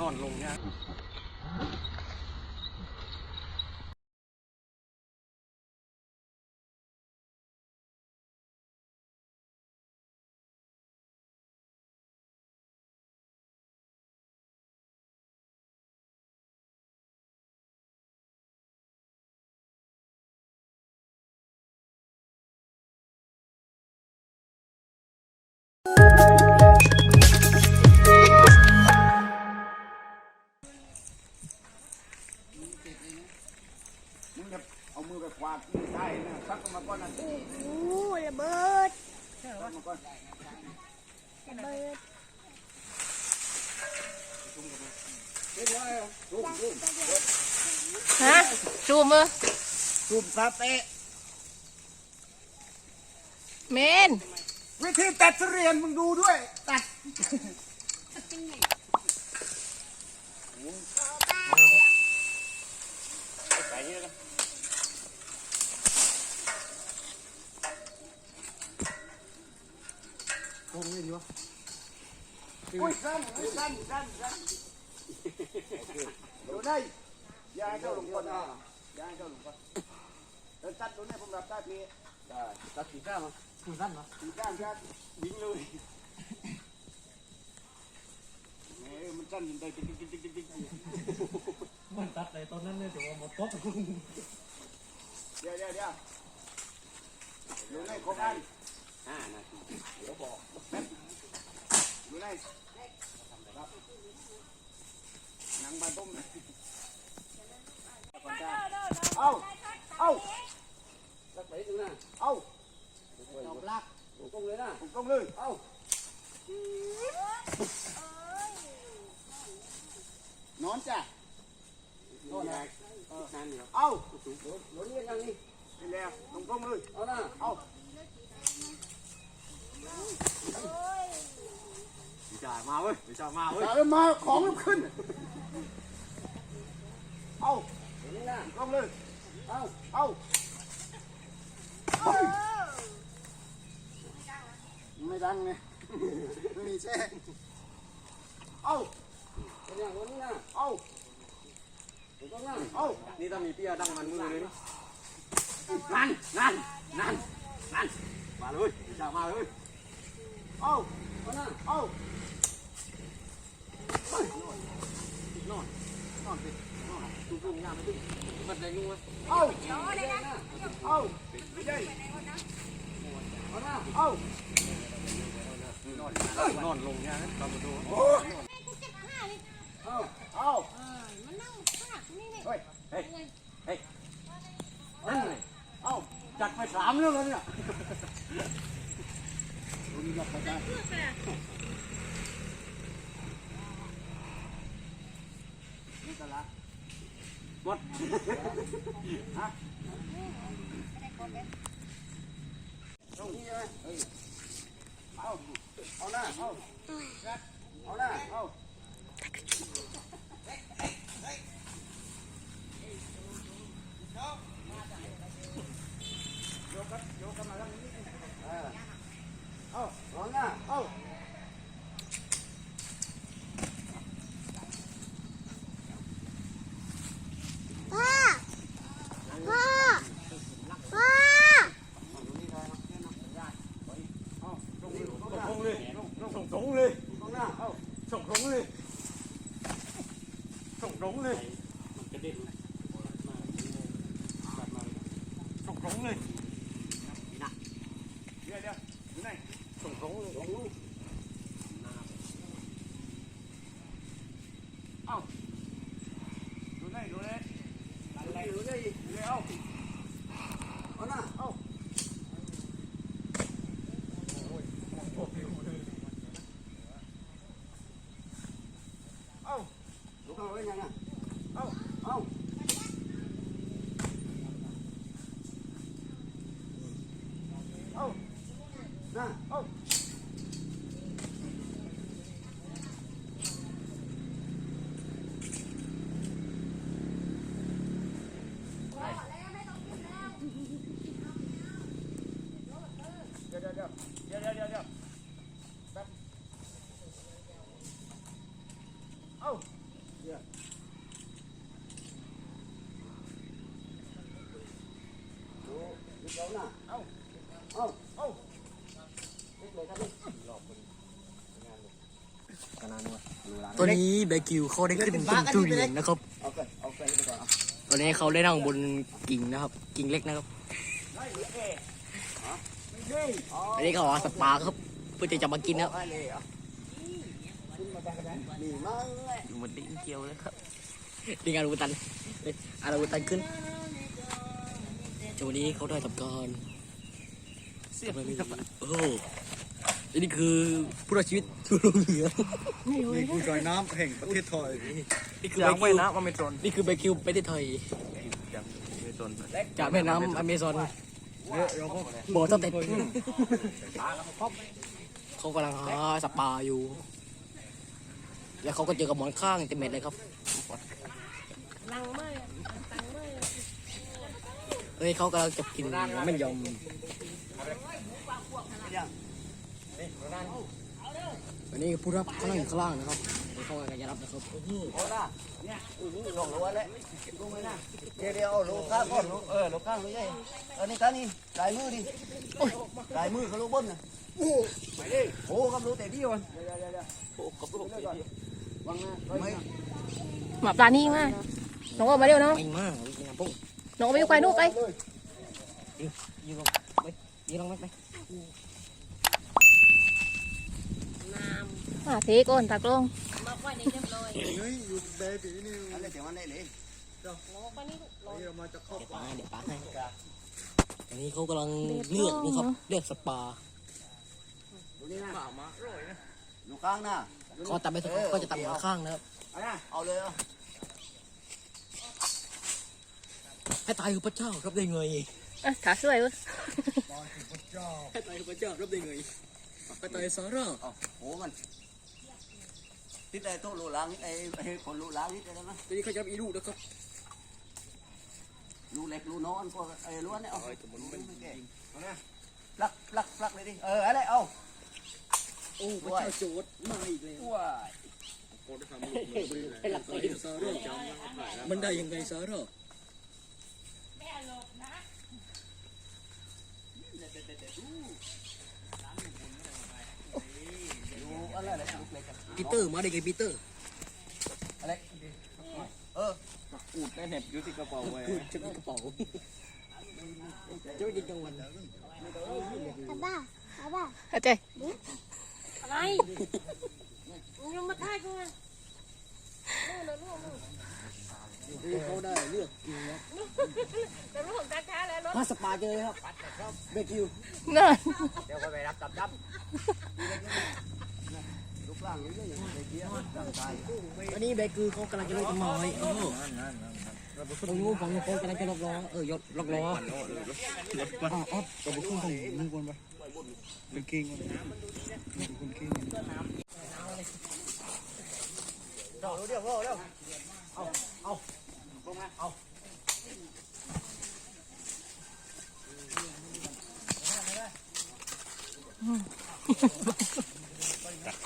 นอนลงเนี่ย วาดมือใต้นะซักออกมาก่อนนะโอ้ระเบิดซักมาก่อนระเบิดฮะชูมืออซุ่มซาเต้เมนวิธีตัดเรียนมึงดูด้วย ตัด อุ้ยสั้นอุ้ยสั้นสั้นสั้นดูได้ยายเจ้าหลวงพ่อนะยายเจ้าหลวงพ่อเดินตัดดูเนี่ยผมรับได้พี่ได้ตัดสีก้ามาสีสั้นเห้านครับยิงเอ้ยมันสั้นจนได้ติ๊กติ๊กติ๊กติ๊กติ๊กมันตัดในตอนนั้นเอาทีเดี๋ยวเดี๋ยวอยู่ในโครงการห้านาทีเดี๋ยวบอกอยู่ในครับหนังปลาต้มเอาเอาตัดไปดูนะเอาจอบลักตรงเลยนะผมต้องเลยเอานอนจ้ะโน่นนานอยู่เอาหล่นเงี้ยยังนี่นี่แล้วตรงตรงเลยเอานะเอา ดีจ่ามาเว้ยดีจ่ามาเว้ยแต่มาของมันขึ้น เอาเห็นนี่นะตรงเลย เอ้าเอาเฮ้ยไม่ดังไงไม่มีแช่เอาเป็นอย่างนี้นะเอาถูกต้องนะเอานี่ถ้ามีเปี้ยดังมันมือเลยนั่นนั่นนั่นนั่นมาเลยดีจ่ามาเลย เอาเอานะเอานอน นอนสินอนตุ้งตุ้งยามไปตุ้งมันได้งูไหมเอาเอาไม่ใช่เอานะเอานอนลงเนี่ยตามประตูโอ้เอาเอามันนั่งข้างนี่นี่เฮ้ยเฮ้ยเฮ้ยนั่นเลยเอาจัดไปสามแล้วเนี่ยดูนี่รับไปได้นี่กันละ หมดฮะตรงนี้ใช่ไหมเฮ้ยเอาเอาหน้าเอาเอาหน้าเอาโยกกันโยกกันมาแล้วนี่ เออ เอา เอาหน้า เอา พ่อพ่อพ่อ เอาตรงนี้ตรง ส่ง นี้ ตรงเลยส่งตรงเลย ตรงหน้าเอา ส่งตรงเลยส่ง ตรงเลยส่งตรงเลยเดี๋ยวเดี๋ยวไหนส่งตรงเลย เอาอยู่ไหนอยู่ไหน อะไรอยู่เนี่ย เดี๋ยวเอา เอาหน้า เอา เอา ลูกเอาไว้ยังอะ เอา เอา เอา หน้า เอาเดี๋ยวเดี๋ยวเดี๋ยวเดี๋ยวเดี๋ยวเดี๋ยวแป๊บ ตอนนี้แบกิวเขาได้ขึ้นต้นทุเรียนนะครับ ตอนนี้เขาได้นั่งบนกิ่งนะครับ กิ่งเล็กนะครับอันนี้เขาหาสปาครับ เพื่อจะมากินนะครับนี่มาเลยอยู่บนดินเกียวเลยครับดีงานอุตันอาราอุตันขึ้น ช่วงนี้เขาได้ทำการเสียบเลยครับโอ้โหอันนี้คือผู้รอดชีวิตทั่วโลกเหนือนี่กูจอยน้ำแห่งประเทศไทยนี่คือแบคิวนะมันไม่ตนนี่คือแบคิวไปที่ไทยจากแม่น้ำอเมซอนเนี่ยเราก็บ่อสเต็ดเขากำลังหาสปาอยู่ แล้วเขาก็เจอกับหมอนข้างเต็มเม็ดเลยครับลังเมื่อยตังเมื่อย เฮ้ยเขากำลังจะกินไม่ยอมวันนี้ผู้รับเขานั่งอยู่ข้างล่างนะครับเขากำลังจะรับนะครับโอ้ล่ะเนี่ยอุ้ยหลงลงเลยลงเลยนะเดี๋ยวเดี๋ยวลงข้างก่อนเออลงข้างเลยอันนี้กันนี่ลายมือดิลายมือเขาลูกบนนะโอ้ไปดิโอ้กับลูกแต่ดีวันโอ้กับลูกแต่ดีวางนะไม่มาปลานี่มาน้องออกมาเร็วน้องไม่มากกินน้ำปุ้ งน้องเอาไปอยู่ไกลนู่นไปยืนลงไปยืนลงไปไปอ่าเทก่อนตากล้องมาไว้ในเรียบร้อยเฮ้ยอยู่เบบีนี่อะไรเดี๋ยวมันได้เลยลงไปนี่เรามาจะเข้าเดี๋ยวปาเดี๋ยวปาให้ตอนนี้เขากำลังเลือกนะครับเลือกสปาดูนี่นะดูข้างหน้าเขาตัดไปสุดก็จะตัดหมอนข้างนะครับเอาเลยเอา ให้ตายคือพระเจ้ารับได้ไงอะขาสวยเว้ยให้ตายคือพระเจ้ารับได้ไงให้ตายซาร่าเอาโอ้มันที่ไอ้โต๊ะลูล้างไอ้ไอ้คนลูล้างนี่ได้ไหมตอนนี้เขาจะรับอีลูกนะครับลูเล็กลูน้อยพวกไอ้ล้วนเนี่ยเอาลักลักลักเลยดิเอออะไรเอาโอ้พระเจ้าโจดมาอีกแล้วว้ายให้หลักไปซาร่ามันได้ยังไงซาร่า ดูอะไรอะไรลูกเล็กกัน ปีเตอร์มาได้ไงปีเตอร์อะไรเอออูดได้เน็บอยู่ที่กระเป๋าไว้จะมีกระเป๋าจะไม่กินกลางวันอาบ้าอาบ้าเอาใจอะไรมึงลงมาท่ายกูมาเขาได้เลือกกินแล้วแต่รู้ของการค้าแล้วรถมาสปาเจอเลยครับเบคิวนั่นเดี๋ยวไปรับตับดับ อันนี้เบคิวเขากำลังจะลอกไม้โอ้ตรงนู้นฝั่งนู้เขากำลังจะลอกล้อ เออยกลอกล้ออ๋ออ๋อตัวบุคคลของมึงคนไปเป็นกิ้งคนเป็นคนกิ้งเดี๋ยวเดี๋ยวเดี๋ยวเอาเอาลงมาเอา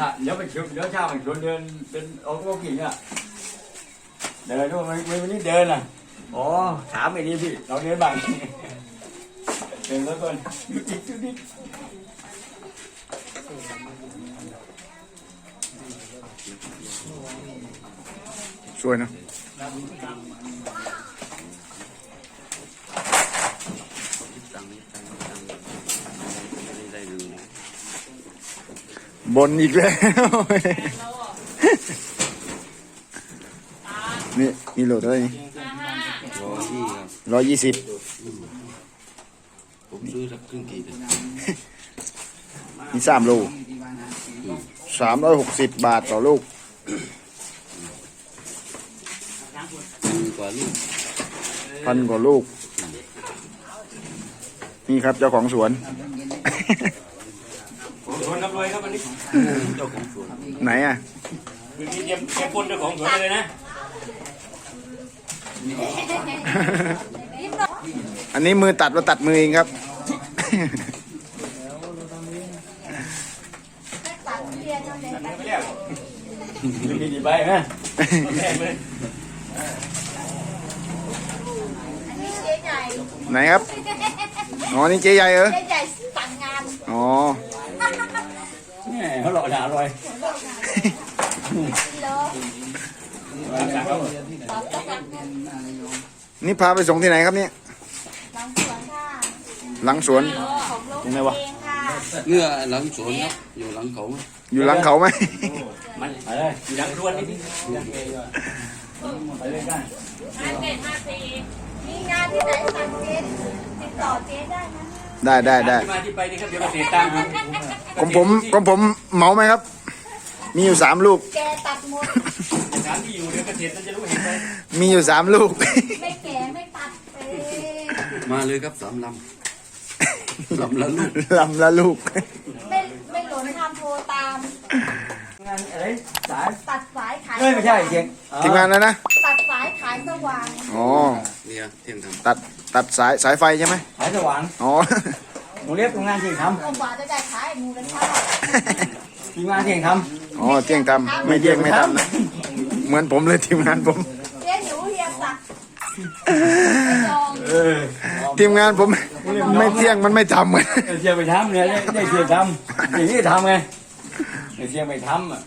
ถ้าเดี๋ยวไปชมเดี๋ยวเช้าไปชวนเดินเดินออกโลกินอะเดินด้วยไม่ไม่วันนี้เดินอะอ๋อถามไอ้นี่พี่เราเดินบ้างเดินแล้วก่อนยุดิยุดิสวยนะ บนอีกแล้ว นี่มีโหลดอะไรนี่ร้อยยี่ครับร้อยยี่สิบผมซื้อสักครึ่งกีบเลยมีสามโลสามร้อยหกสิบบาทต่อลูกดีกว่าลูกพันกว่าลูก นี่ครับเจ้าของสวนของสวนรับรวยครับวันนี้ เจ้าของสวนไหนอะคืนนี้เตรียมเตรียมปนเจ้าของสวนเลยนะอันนี้มือตัดมาตัดมือเองครับไม่เรียกมีกี่ใบนะแม่เลยอันนี้เจ๊ใหญ่ไหนครับ อ๋อ นี่เจ๊ใหญ่เหรอ เจ๊ใหญ่สั่งงาน อ๋อ แม่เขาหล่อด่าอร่อยกิโลสั่งเขาตอบจะสั่งเงินนี่พาไปส่งที่ไหนครับเนี่ยหลังสวนค่ะหลังสวนของโลกตรงไหนวะเองค่ะเงื่อหลังสวนครับอยู่หลังเขาอยู่หลังเขาไหมมันอะไรอยู่ดังรวนนี่มีงานที่ไหนสั่งเจ๊ติดต่อเจ๊ได้นะ ได้ได้ได้ที่มาที่ไปนี่ครับเดี๋ยวมาเสียตังค์ของผมของผมเหมาไหมครับ มีอยู่สามลูก แกตัดหมด ถามที่อยู่เดี๋ยวเกษตรมันจะรู้เห็นไหมมีอยู่สามลูก ไม่แก่ไม่ตัดเองมาเลยครับสามลำลำละลูกลำละลูก ไม่ไม่หลนทำโทรตาม งานอะไรสายตัดสายขายเอ้ยไม่ใช่เชียงทีมงานแล้วนะ ตัดสายขายสว่าง อ๋อ เนี่ยเที่ยงทตัด ตัดสายสายไฟใช่ไหมสายสว่างอ๋อหนูเรียกโรงงานเชียงทผมว่าจะได้ขายหมูกันข้าวำทีมงานเชียงทอ๋อเที่ยงทำไม่เที่ยงไม่ทำนะเหมือนผมเลยทีมงานผมเจ๊หิวเฮียตัดไม่ยอมำเออทีมงานผมไม่เที่ยงมันไม่ทำเหมือนเชียงไปทำเนี่ยได้ได้เชียงทำอย่างนี้ทำไงไอ้เชียงไปทำอะ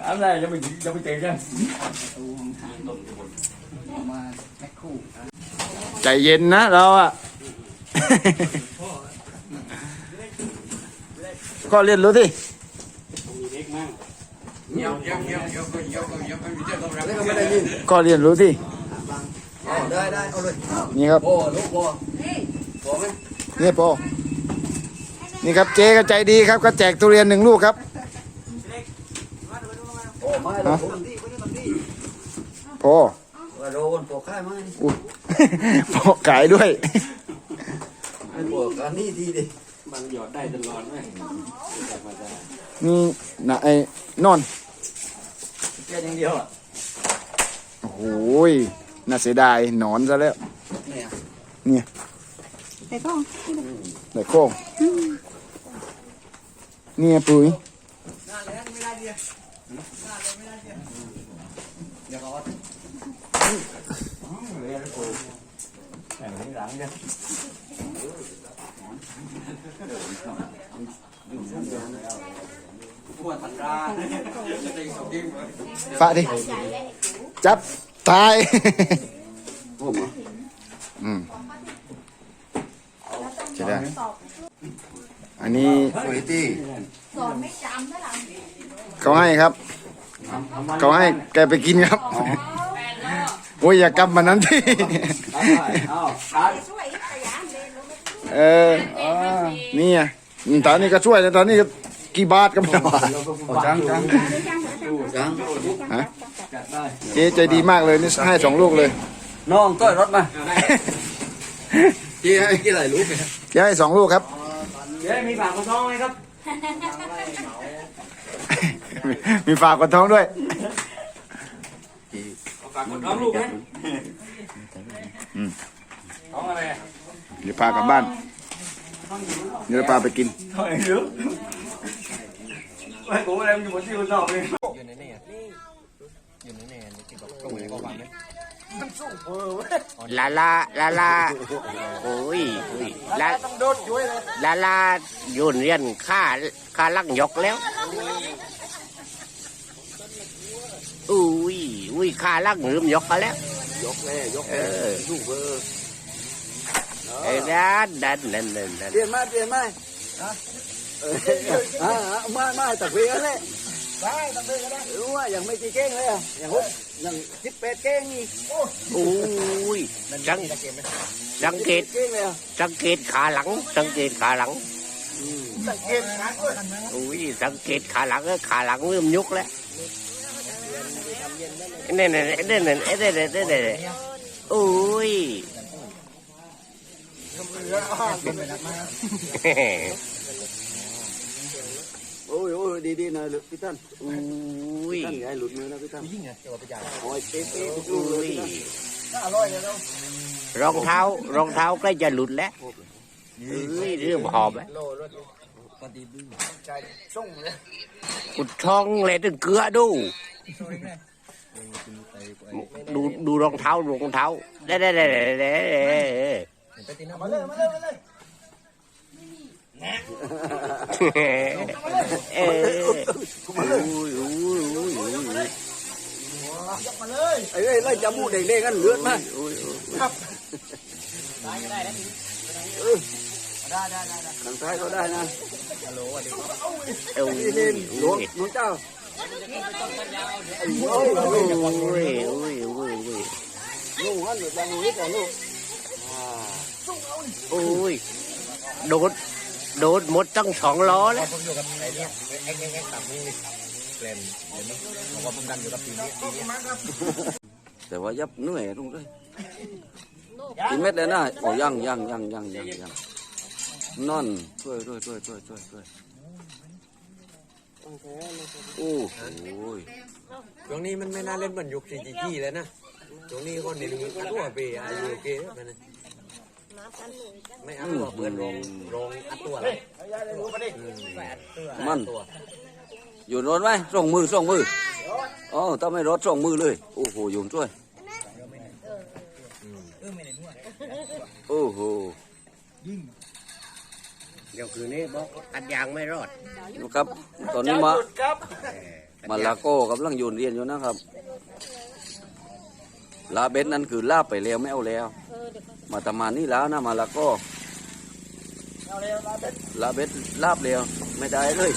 ทำได้จะไปจะไปเตะกัน ใจเย็นนะเราอะ ก็เรียนรู้ที่ก็เรียนรู้ที่ได้ได้เอาเลยนี่ครับโอ้ลูกโอ้โอ้ไหมนี่โปนี่ครับเจ๊ก็ใจดีครับก็แจกทุเรียนหนึ่งลูกครับโอ้ไม่เราคนที่คนที่คนที่พอว่าโดนปวดข้าไหม อุ้ยพอขายด้วยปวดอันนี้ทีดิมันหยอดได้ตลอดไหมนี่นะไอ้นอนแค่อย่างเดียวอะโอ้โหยน่าเสียดายหนอนซะแล้วเนี่ยเนี่ยไหนโค้งไหนโค้งเนี่ยปุ๋ยแต่งหลังเนี่ยปวดตัน ราจะได้สองดิ้งเลยฟะดิ จับ ตาย อืมจะได้ อันนี้สวยตีเขาให้ครับ เขาให้แกไปกินครับ โอ้ยอย่ากำมันนั้นที่เอาตัดช่วยขยันเลยรู้ไหมเออนี่ไงอืมตอนนี้ก็ช่วยแต่ตอนนี้ก็กี่บาทก็ไม่ว่าจังจังจังฮะเจ๊ใจดีมากเลยนี่ให้สองลูกเลย น้องต้อยรถมาที่ให้กี่ไหลลูกเนี่ยเจ๊ให้สองลูกครับเดี๋ยวมีปากกระท้องไหมครับ มีฝากกระท้องด้วยปากกระท้องลูกไหมอืมท้องอะไรอะเดี๋ยวพากลับบ้าน เดี๋ยวพาไปกินท้องอะไรรู้ไม่ผมอะไรมันอยู่บนที่คุณชอบเลยอยู่ในนี่อยู่ในนี่ที่แบบลาลาลาลาโอ้ยโอ้ยลาต้องโดดช่วยเลยลาลาโยนเรียนข้าข้าลักยกแล้วอุ้ ยอุ้ยข้าลักลืมยกมาแล้ว ยกเลยยกเออลูกเบอร์ไอ้ดันดันดันดันดันเปลี่ยนมาเปลี่ยนมาเอออ่ามามาตักเพียนเลยได้ตักเพียนก็ได้รู้ว่ายังไม่กี่เก้งเลยอะยังหกยังสิบแปดเก้งนี่อุ้ยสังสังเกตเก้งเลยอะสังเกตขาหลัง สังเกตขาหลังสังเกตขาด้วยอุ้ยสังเกตขาหลังเออขาหลังเริ่มยุกแล้ว เนี่ยเนี่ยเนี่ยเนี่ยเนี่ยเนี่ยเนี่ยเนี่ยเนี่ยอุ้ยโอ้ยโอ้ยดีดีนะลูกพี่ท่านอุ้ยท่านอย่าให้หลุดมือนะพี่ท่านยิ่งไงเจ้าไปจ่ายโอ้ยเป๊ะๆทุกลูกเลยอุ้ยพี่ท่านอร่อยเลยเนาะรองเท้ารองเท้าใกล้จะหลุดแล้วอุ้ยเริ่มหอบแล้วปฏิบึ้งใจส่งเลยกุดท้องเลยถึงเกลือดู ดูดูรองเท้าดูรองเท้าเด้เด้เด้เด้มาเลยมาเลยมาเลยเออมาเลยโอ้ยโอ้ยโอ้ยโอ้ยยกมาเลยไอ้ไล่จมูกเด็กๆกันเลือดมาครับได้ได้ได้ได้ได้ทางซ้ายก็ได้นะฮัลโหลสวัสดีครับเอ้ยเล่นหลวงหลวงเจ้า ต่ลูกอุ้ยโดดโดดหมดตั้งสองล้อแล้วผมอยู่กับไอ้นี่ไอ้ไอ้ไอ้ตับนี่เกรนเดี๋ยวนี้ผมว่าผมดันอยู่กับปีนี้แต่ว่ายับเหนื่อยตรงเลยกินเม็ดเลยนะโอ้ยังยังยังยังยังยังนอนช่วยช่วยช่วยช่วยช่วยช่วย โอ้โหช่วงนี้มันไม่น่าเล่นบอลยุคสี่จีแล้วนะช่วงนี้คนเล่นตัวเบียร์อายุเกย์ไปนะไม่เอาตัวเพื่อนลงลงอัดตัวแล้วมันอยู่รถไหมส่งมือส่งมืออ๋อถ้าไม่รถส่งมือเลย โอ้โหโยมช่วยโอ้โห เดี๋ยวคืนนี้บอกอัดยางไม่รอดนะครับ ตอนนี้มามาลาโก้กำลังโยนเรียนอยู่นะครับ ลาเบสนั่นคือลาบไปแล้วไม่เอาแล้ว มาตะมานี่แล้วนะมาลาโก้ลาเบสลาบแล้วไม่ได้เลย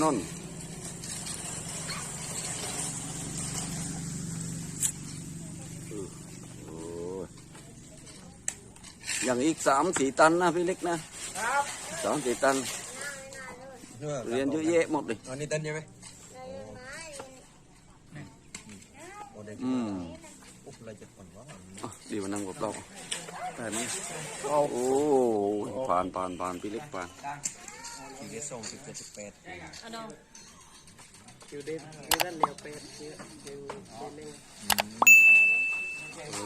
นนโอ้ย อย่างอีกสามสี่ตันนะพี่เล็กนะสามสี่ตัน เรียนเยอะแยะหมดเลยอันนี้เต้นใช่ไหมโอ้เด็กอืมปุ๊บเลยจะผ่อนว่าอะดีมานั่งกับเราได้ไหมโอ้ผ่านผ่านผ่านพี่เล็กผ่านสี่เดส่งสิบเจ็ดสิบแปดโอ้โหส่งกี่ติ๊กกล้องเลยลดเล ยอื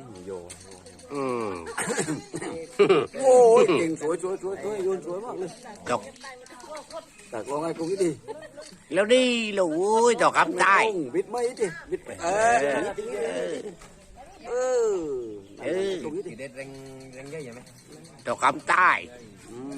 มโยนอืมโอ้ยเก่งสวยสวยสวยสวยโยนสวยมากเลยตกแต่ลองให้กูคิดดีแล้วนี่เราอุ้ยต่อคำใต้บิดไม่ดิบิดไปเออเออเออตรงนี้ดิสี่เด็ดแรงแรงเยอะใช่ไหมต่อคำใต้อืม